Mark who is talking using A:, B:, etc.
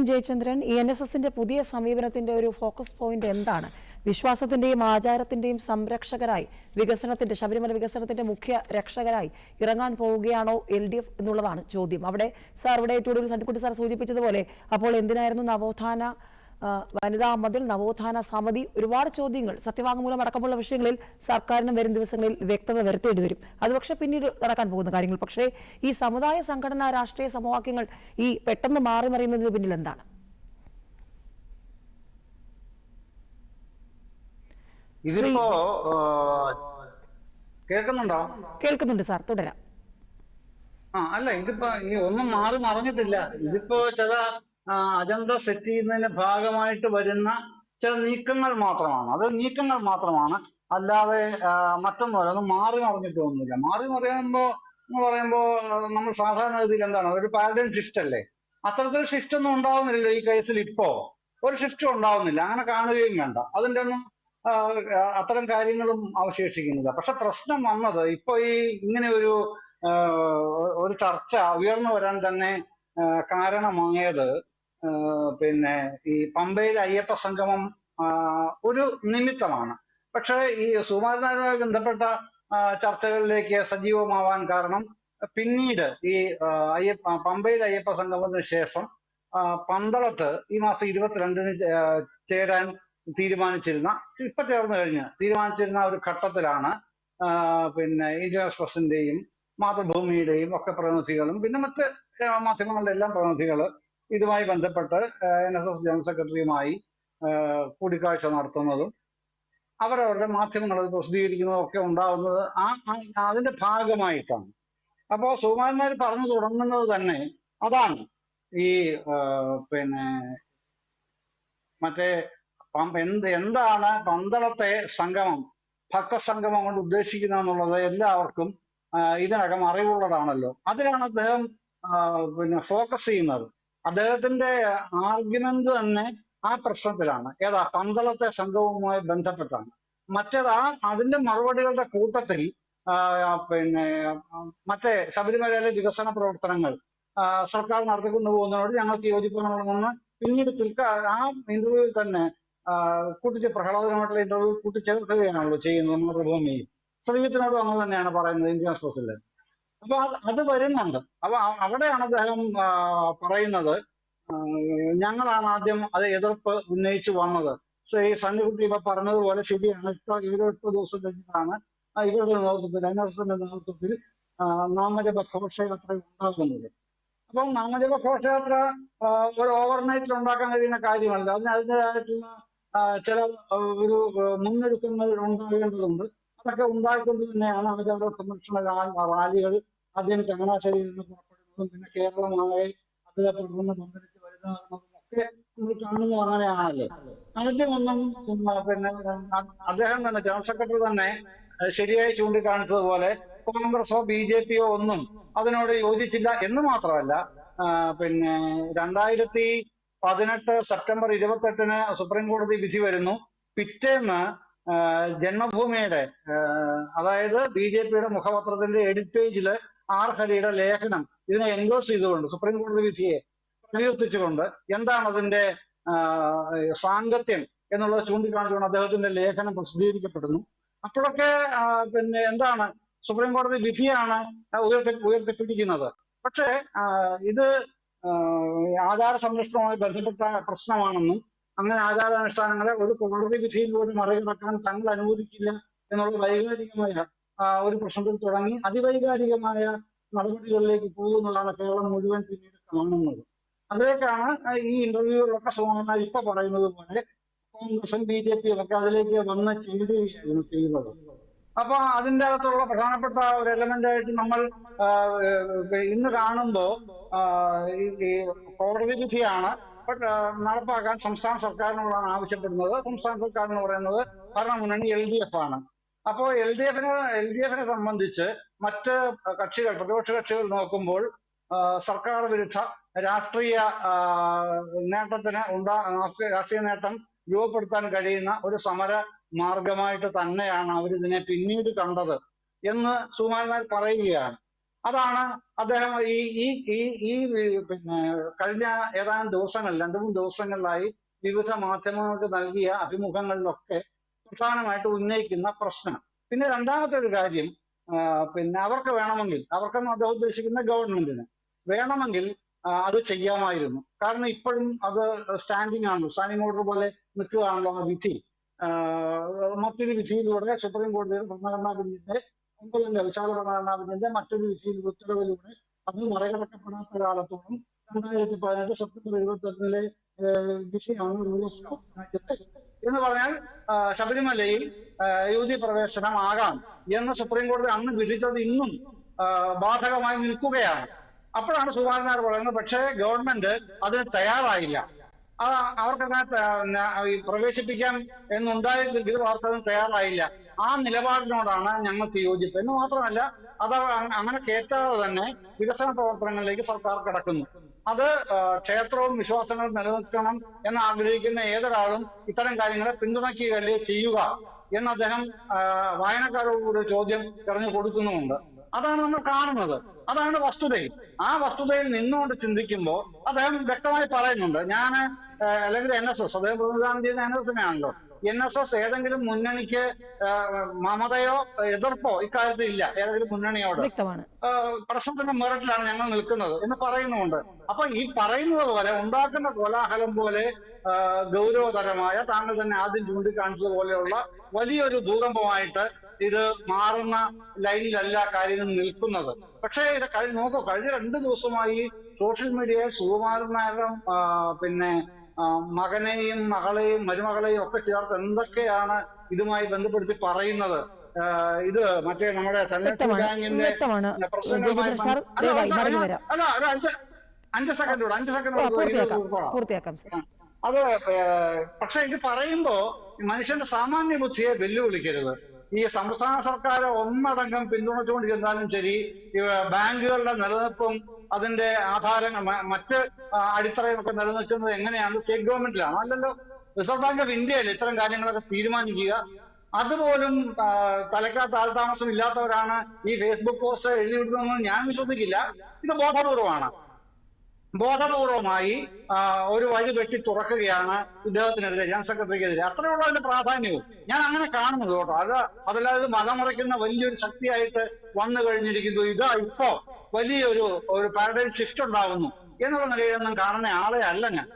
A: N Jayachandran ഈ N S എസിന്റെ പുതിയ സമീപനത്തിന്റെ ഒരു ഫോക്കസ് പോയിന്റ് എന്താണ്? വിശ്വാസത്തിന്റെയും ആചാരത്തിന്റെയും സംരക്ഷകരായി വികസനത്തിന്റെ ശബരിമല വികസനത്തിന്റെ മുഖ്യ രക്ഷകരായി ഇറങ്ങാൻ പോവുകയാണോ എൽ ഡി എഫ് എന്നുള്ളതാണ് ചോദ്യം. അവിടെ സാർ ഇവിടെ ഏറ്റവും സണ്ടിക്കുട്ടി സാർ സൂചിപ്പിച്ചതുപോലെ അപ്പോൾ എന്തിനായിരുന്നു നവോത്ഥാന വനിതാ മതിൽ നവോത്ഥാന സമിതി ഒരുപാട് ചോദ്യങ്ങൾ സത്യവാങ്മൂലം അടക്കമുള്ള വിഷയങ്ങളിൽ സർക്കാരിനും വരും ദിവസങ്ങളിൽ വ്യക്തത വരുത്തേണ്ടി വരും. അത് പക്ഷേ പിന്നീട് നടക്കാൻ പോകുന്ന കാര്യങ്ങൾ. പക്ഷേ ഈ സമുദായ സംഘടന രാഷ്ട്രീയ സമവാക്യങ്ങൾ ഈ പെട്ടെന്ന് മാറി മറിയുന്നതിന് പിന്നിൽ എന്താണ്?
B: ഇതിപ്പോ കേൾക്കുന്നുണ്ടോ?
A: കേൾക്കുന്നുണ്ട് സാർ. തുടരാം.
B: ആ അല്ല ഇതിപ്പോ ഈ ഒന്നും മാറി മറിഞ്ഞിട്ടില്ല. ഇതിപ്പോ ചില അജണ്ട സെറ്റ് ചെയ്യുന്നതിന്റെ ഭാഗമായിട്ട് വരുന്ന ചില നീക്കങ്ങൾ മാത്രമാണ്. അത് നീക്കങ്ങൾ മാത്രമാണ്. അല്ലാതെ മറ്റൊന്നും മറ്റൊന്നുമല്ല. അത് മാറി മറിഞ്ഞിട്ടൊന്നുമില്ല മാറി മറിയുമ്പോ എന്ന് പറയുമ്പോ നമ്മൾ സാധാരണ ഗതിയിൽ എന്താണ്? ഒരു പാരഡൈം ഷിഫ്റ്റ് അല്ലേ? അത്തരത്തിൽ ഷിഫ്റ്റ് ഒന്നും ഉണ്ടാവുന്നില്ലല്ലോ ഈ കേസിൽ ഇപ്പോ. ഒരു ഷിഫ്റ്റും ഉണ്ടാവുന്നില്ല. അങ്ങനെ കാണുകയും വേണ്ട. അതിന്റെ ഒന്നും അത്തരം കാര്യങ്ങളും അവശേഷിക്കുന്നില്ല. പക്ഷെ പ്രശ്നം വന്നത് ഇപ്പൊ ഈ ഇങ്ങനെ ഒരു ഒരു ചർച്ച ഉയർന്നു വരാൻ തന്നെ കാരണമായത് പിന്നെ ഈ പമ്പയിൽ അയ്യപ്പ സംഗമം ഒരു നിമിത്തമാണ്. പക്ഷേ ഈ സുമാരനായി ബന്ധപ്പെട്ട ചർച്ചകളിലേക്ക് സജീവമാവാൻ കാരണം പിന്നീട് ഈ അയ്യപ്പ പമ്പയിൽ അയ്യപ്പ സംഗമത്തിന് ശേഷം പന്തളത്ത് ഈ മാസം ഇരുപത്തിരണ്ടിന് ചേരാൻ തീരുമാനിച്ചിരുന്ന ഇപ്പൊ ചേർന്ന് കഴിഞ്ഞ് തീരുമാനിച്ചിരുന്ന ഒരു ഘട്ടത്തിലാണ് പിന്നെ ഇന്ത്യൻ എക്സ്പ്രസിന്റെയും മാതൃഭൂമിയുടെയും ഒക്കെ പ്രതിനിധികളും പിന്നെ മറ്റ് മാധ്യമങ്ങളുടെ എല്ലാം പ്രതിനിധികൾ ഇതുമായി ബന്ധപ്പെട്ട് എൻ എസ് എസ് ജനറൽ സെക്രട്ടറിയുമായി കൂടിക്കാഴ്ച നടത്തുന്നതും അവരവരുടെ മാധ്യമങ്ങൾ പ്രസിദ്ധീകരിക്കുന്നതും ഒക്കെ ഉണ്ടാവുന്നത് ആ അതിന്റെ ഭാഗമായിട്ടാണ്. അപ്പോ സുകുമാരന്മാർ പറഞ്ഞു തുടങ്ങുന്നത് തന്നെ അതാണ്. ഈ പിന്നെ മറ്റേ എന്ത് എന്താണ് പന്തളത്തെ സംഗമം ഭക്തസംഗമം കൊണ്ട് ഉദ്ദേശിക്കുന്നത് എന്നുള്ളത് എല്ലാവർക്കും ഇതിനകം അറിവുള്ളതാണല്ലോ. അതിലാണ് അദ്ദേഹം പിന്നെ ഫോക്കസ് ചെയ്യുന്നത്. അദ്ദേഹത്തിന്റെ ആർഗ്യുമെന്റ് തന്നെ ആ പ്രശ്നത്തിലാണ്. ഏതാ? പന്തളത്തെ സംഘവുമായി ബന്ധപ്പെട്ടാണ്. മറ്റേത് ആ അതിന്റെ മറുപടികളുടെ കൂട്ടത്തിൽ പിന്നെ മറ്റേ ശബരിമലയിലെ വികസന പ്രവർത്തനങ്ങൾ സർക്കാർ നടത്തിക്കൊണ്ടു പോകുന്നതിനോട് ഞങ്ങൾക്ക് യോജിപ്പുണ്ടെന്ന് പിന്നീട് പിൽക്കാ ആ ഇന്റർവ്യൂവിൽ തന്നെ കൂട്ടിച്ച് പ്രഹ്ലാദനമായിട്ടുള്ള ഇന്റർവ്യൂ കൂട്ടിച്ചേർക്കുകയാണല്ലോ ചെയ്യുന്നത് മാതൃഭൂമി ശ്രീജിത്തിനോട് അങ്ങനെ തന്നെയാണ് പറയുന്നത് ഇന്ത്യൻ എക്സ്പ്രസിൽ അപ്പൊ അത് വരുന്നുണ്ട്. അപ്പൊ അവിടെയാണ് അദ്ദേഹം പറയുന്നത് ഞങ്ങളാണ് ആദ്യം അത് എതിർപ്പ് ഉന്നയിച്ചു വന്നത്. ഈ സണ്ണിക്കുട്ടി ഇപ്പൊ പറഞ്ഞതുപോലെ ശരിയാണ്. ഇപ്പൊ ഇരുപത്തെട്ട് ദിവസം കഴിഞ്ഞിട്ടാണ് ഇവരുടെ നേതൃത്വത്തിൽ എൻ എസ് എസിന്റെ നേതൃത്വത്തിൽ നാമജപ ഘോഷയാത്ര ഉണ്ടാകുന്നത്. അപ്പം നാമജപ ഘോഷയാത്ര ഒരു ഓവർനൈറ്റിൽ ഉണ്ടാക്കാൻ കഴിയുന്ന കാര്യമല്ല. അതിന് അതിന്റെതായിട്ടുള്ള ചില ഒരു മുന്നൊരുക്കങ്ങൾ ഉണ്ടാകേണ്ടതുണ്ട്. അതൊക്കെ ഉണ്ടായിക്കൊണ്ട് തന്നെയാണ് ആചാര സംരക്ഷണ റാലികൾ ആദ്യം ചങ്ങനാശ്ശേരിയിൽ നിന്ന് പുറപ്പെടുന്നതും പിന്നെ കേരളമായി അതിനെ തുടർന്ന് പങ്കെടുത്ത് വരുന്നതും ഒക്കെ നമ്മൾ കാണുന്നത് അങ്ങനെയാണല്ലോ ആദ്യമൊന്നും പിന്നെ അദ്ദേഹം തന്നെ ജനറൽ സെക്രട്ടറി തന്നെ ശരിയായി ചൂണ്ടിക്കാണിച്ചതുപോലെ കോൺഗ്രസോ ബി ജെ പിയോ ഒന്നും അതിനോട് യോജിച്ചില്ല എന്ന് മാത്രമല്ല പിന്നെ രണ്ടായിരത്തി പതിനെട്ട് സെപ്റ്റംബർ ഇരുപത്തെട്ടിന് സുപ്രീം കോടതി വിധി വരുന്നു. പിറ്റേന്ന് ജന്മഭൂമിയുടെ അതായത് ബി ജെ പിയുടെ മുഖപത്രത്തിന്റെ എഡിറ്റ് പേജിൽ ആർ ഹരിയുടെ ലേഖനം ഇതിനെ എൻഡോസ് ചെയ്തുകൊണ്ട് സുപ്രീം കോടതി വിധിയെ പ്രകീർത്തിച്ചുകൊണ്ട് എന്താണ് അതിന്റെ സാങ്കത്യം എന്നുള്ളത് ചൂണ്ടിക്കാണിച്ചുകൊണ്ട് അദ്ദേഹത്തിന്റെ ലേഖനം പ്രസിദ്ധീകരിക്കപ്പെടുന്നു. അപ്പോഴൊക്കെ പിന്നെ എന്താണ് സുപ്രീം കോടതി വിധിയാണ് ഉയർത്തി ഉയർത്തിപ്പിടിക്കുന്നത്. പക്ഷേ ഇത് ആധാര സംരക്ഷണവുമായി ബന്ധപ്പെട്ട പ്രശ്നമാണെന്നും അങ്ങനെ ആചാരാനുഷ്ഠാനങ്ങളെ ഒരു കോടതി വിധിയിലൂടെ മറികടക്കാൻ തങ്ങൾ അനുവദിക്കില്ല എന്നുള്ള വൈകാരികമായ ഒരു പ്രശ്നത്തിൽ തുടങ്ങി അതിവൈകാരികമായ നടപടികളിലേക്ക് പോകുന്നതാണ് കേരളം മുഴുവൻ പിന്നീട് കാണുന്നത്. അതിലേക്കാണ് ഈ ഇന്റർവ്യൂകളിലൊക്കെ സുമാന ഇപ്പൊ പറയുന്നത് പോലെ കോൺഗ്രസും ബി ജെ പിയും ഒക്കെ അതിലേക്ക് വന്ന് ചേരുകയായിരുന്നു ചെയ്യുന്നത് അപ്പൊ അതിന്റെ അകത്തുള്ള പ്രധാനപ്പെട്ട ഒരു എലമെന്റ് ആയിട്ട് നമ്മൾ ഇന്ന് കാണുമ്പോ ആ, ഈ ഈ കോടതി വിധിയാണ് നടപ്പാക്കാൻ സംസ്ഥാന സർക്കാരിനോടാണ് ആവശ്യപ്പെടുന്നത്. സംസ്ഥാന സർക്കാർ എന്ന് പറയുന്നത് ഭരണമുന്നണി എൽ ഡി എഫ് ആണ്. അപ്പോ എൽ ഡി എഫിനെ എൽ ഡി എഫിനെ സംബന്ധിച്ച് മറ്റ് കക്ഷികൾ പ്രതിപക്ഷ കക്ഷികൾ നോക്കുമ്പോൾ സർക്കാർ വിരുദ്ധ രാഷ്ട്രീയ നേട്ടത്തിന് ഉണ്ടാ രാഷ്ട്രീയ നേട്ടം രൂപപ്പെടുത്താൻ കഴിയുന്ന ഒരു സമര മാർഗമായിട്ട് തന്നെയാണ് അവരിതിനെ പിന്നീട് കണ്ടത് എന്ന് സുമാരന്മാർ പറയുകയാണ്. അതാണ് അദ്ദേഹം ഈ ഈ ഈ ഈ പിന്നെ കഴിഞ്ഞ ഏതാനും ദിവസങ്ങൾ രണ്ടു മൂന്ന് ദിവസങ്ങളിലായി വിവിധ മാധ്യമങ്ങൾക്ക് നൽകിയ അഭിമുഖങ്ങളിലൊക്കെ പ്രധാനമായിട്ട് ഉന്നയിക്കുന്ന പ്രശ്നം പിന്നെ രണ്ടാമത്തെ ഒരു കാര്യം പിന്നെ അവർക്ക് വേണമെങ്കിൽ അവർക്കെന്ന് അദ്ദേഹം ഉദ്ദേശിക്കുന്ന ഗവൺമെന്റിന് വേണമെങ്കിൽ അത് ചെയ്യാമായിരുന്നു. കാരണം ഇപ്പോഴും അത് സ്റ്റാൻഡിംഗ് ആണല്ലോ സ്റ്റാൻഡിംഗ് ഓർഡർ പോലെ നിൽക്കുകയാണല്ലോ ആ വിധി. മറ്റൊരു വിധിയിലൂടെ സുപ്രീം കോടതി ഭരണഘടനാ ബെഞ്ചിന്റെ ഒമ്പതിന്റെ വിശാല ഭരണഘടനാ ബെഞ്ചിന്റെ മറ്റൊരു വിധിയിൽ ഉത്തരവിലൂടെ അത് മറികടക്കപ്പെടാത്ത കാലത്തോളം രണ്ടായിരത്തി പതിനെട്ട് സെപ്റ്റംബർ എഴുപത്തെട്ടിലെ വിഷയമാണ് റൂൾസ് ഓഫ് രാജ്യത്തെ. എന്ന് പറഞ്ഞാൽ ശബരിമലയിൽ യുവതി പ്രവേശനം ആകാം എന്ന് സുപ്രീം കോടതി അന്ന് വിധിച്ചത് ഇന്നും ബാധകമായി നിൽക്കുകയാണ്. അപ്പോഴാണ് സുകുമാരനാർ പറയുന്നത്. പക്ഷേ ഗവൺമെന്റ് അതിന് തയ്യാറായില്ല. അവർക്കതിനകത്ത് പ്രവേശിപ്പിക്കാൻ എന്നുണ്ടായിരുന്നെങ്കിലും അവർക്കതിന് തയ്യാറായില്ല. ആ നിലപാടിനോടാണ് ഞങ്ങൾക്ക് യോജിപ്പ്. എന്ന് മാത്രമല്ല അത് അങ്ങനെ കേറ്റാതെ തന്നെ വികസന പ്രവർത്തനങ്ങളിലേക്ക് സർക്കാർ കിടക്കുന്നു. അത് ക്ഷേത്രവും വിശ്വാസങ്ങളും നിലനിൽക്കണം എന്ന് ആഗ്രഹിക്കുന്ന ഏതൊരാളും ഇത്തരം കാര്യങ്ങളെ പിന്തുണയ്ക്കുകയല്ലേ ചെയ്യുക? എന്ന് അദ്ദേഹം വായനക്കാരോട് ചോദ്യം തെരഞ്ഞു കൊടുക്കുന്നുമുണ്ട്. അതാണ് നമ്മൾ കാണുന്നത്. അതാണ് വസ്തുതയിൽ. ആ വസ്തുതയിൽ നിന്നുകൊണ്ട് ചിന്തിക്കുമ്പോൾ അദ്ദേഹം വ്യക്തമായി പറയുന്നുണ്ട്. ഞാൻ അല്ലെങ്കിൽ എൻ എസ് എസ് അദ്ദേഹം പ്രതിനിധാനം ചെയ്യുന്ന എൻ എസ് ആണല്ലോ എൻ എസ് എസ് ഏതെങ്കിലും മുന്നണിക്ക് മമതയോ എതിർപ്പോ ഇക്കാര്യത്തിൽ ഇല്ല. ഏതെങ്കിലും മുന്നണിയോട്. പ്രശ്നത്തിന്റെ മെറിറ്റിലാണ് ഞങ്ങൾ നിൽക്കുന്നത് എന്ന് പറയുന്നുണ്ട് അപ്പൊ ഈ പറയുന്നത് പോലെ ഉണ്ടാക്കുന്ന കോലാഹലം പോലെ ഗൗരവതരമായ താങ്കൾ തന്നെ ആദ്യം ചൂണ്ടിക്കാണിച്ചത് പോലെയുള്ള വലിയൊരു ഭൂകമ്പമായിട്ട് ഇത് മാറുന്ന ലൈനിലല്ല കാര്യങ്ങൾ നിൽക്കുന്നത്. പക്ഷേ ഇത് കഴിഞ്ഞ നോക്കൂ കഴിഞ്ഞ രണ്ട് ദിവസമായി സോഷ്യൽ മീഡിയയിൽ സുകുമാരൻ നായരും പിന്നെ മകനെയും മകളെയും മരുമകളെയും ഒക്കെ ചേർത്ത് എന്തൊക്കെയാണ് ഇതുമായി ബന്ധപ്പെടുത്തി പറയുന്നത്? ഇത് മറ്റേ നമ്മുടെ
A: സാർ
B: അല്ല, ഒരു അഞ്ച് അഞ്ച് സെക്കൻഡ് കൂടെ അഞ്ച് സെക്കൻഡ്
A: പൂർത്തിയാക്കാം
B: അത് പക്ഷെ ഇത് പറയുമ്പോ മനുഷ്യന്റെ സാമാന്യ ബുദ്ധിയെ വെല്ലുവിളിക്കരുത്. ഈ സംസ്ഥാന സർക്കാർ ഒന്നടങ്കം പിന്തുണച്ചുകൊണ്ടിരുന്നാലും ശരി ബാങ്കുകളുടെ നിലനിൽപ്പും അതിന്റെ ആധാരങ്ങൾ മറ്റ് അടിത്തറയൊക്കെ നിലനിൽക്കുന്നത് എങ്ങനെയാണ്? സ്റ്റേറ്റ് ഗവൺമെന്റിലാണ്. അല്ലല്ലോ റിസർവ് ബാങ്ക് ഓഫ് ഇന്ത്യയിൽ ഇത്തരം കാര്യങ്ങളൊക്കെ തീരുമാനിക്കുക. അതുപോലും തലക്കാത്ത ആൾതാമസം ഇല്ലാത്തവരാണ് ഈ ഫേസ്ബുക്ക് പോസ്റ്റ് എഴുതി വിടുന്നതെന്ന് ഞാൻ വിശ്വസിക്കില്ല. ഇത് ബോധപൂർവമാണ്. ബോധപൂർവമായി ഒരു വഴി വെട്ടി തുറക്കുകയാണ് ഇദ്ദേഹത്തിനെതിരെ ജനറൽ സെക്രട്ടറിക്കെതിരെ. അത്രയുള്ള അതിന്റെ പ്രാധാന്യവും. ഞാൻ അങ്ങനെ കാണുന്നത് കേട്ടോ. അത് അതല്ലാതെ മതമുറയ്ക്കുന്ന വലിയൊരു ശക്തിയായിട്ട് വന്നു കഴിഞ്ഞിരിക്കുന്നു. ഇതാ ഇപ്പോ വലിയൊരു ഒരു പാരഡൈം ഷിഫ്റ്റ് ഉണ്ടാകുന്നു എന്നുള്ള നിലയിലൊന്നും കാണുന്ന ആളെ അല്ല ഞാൻ.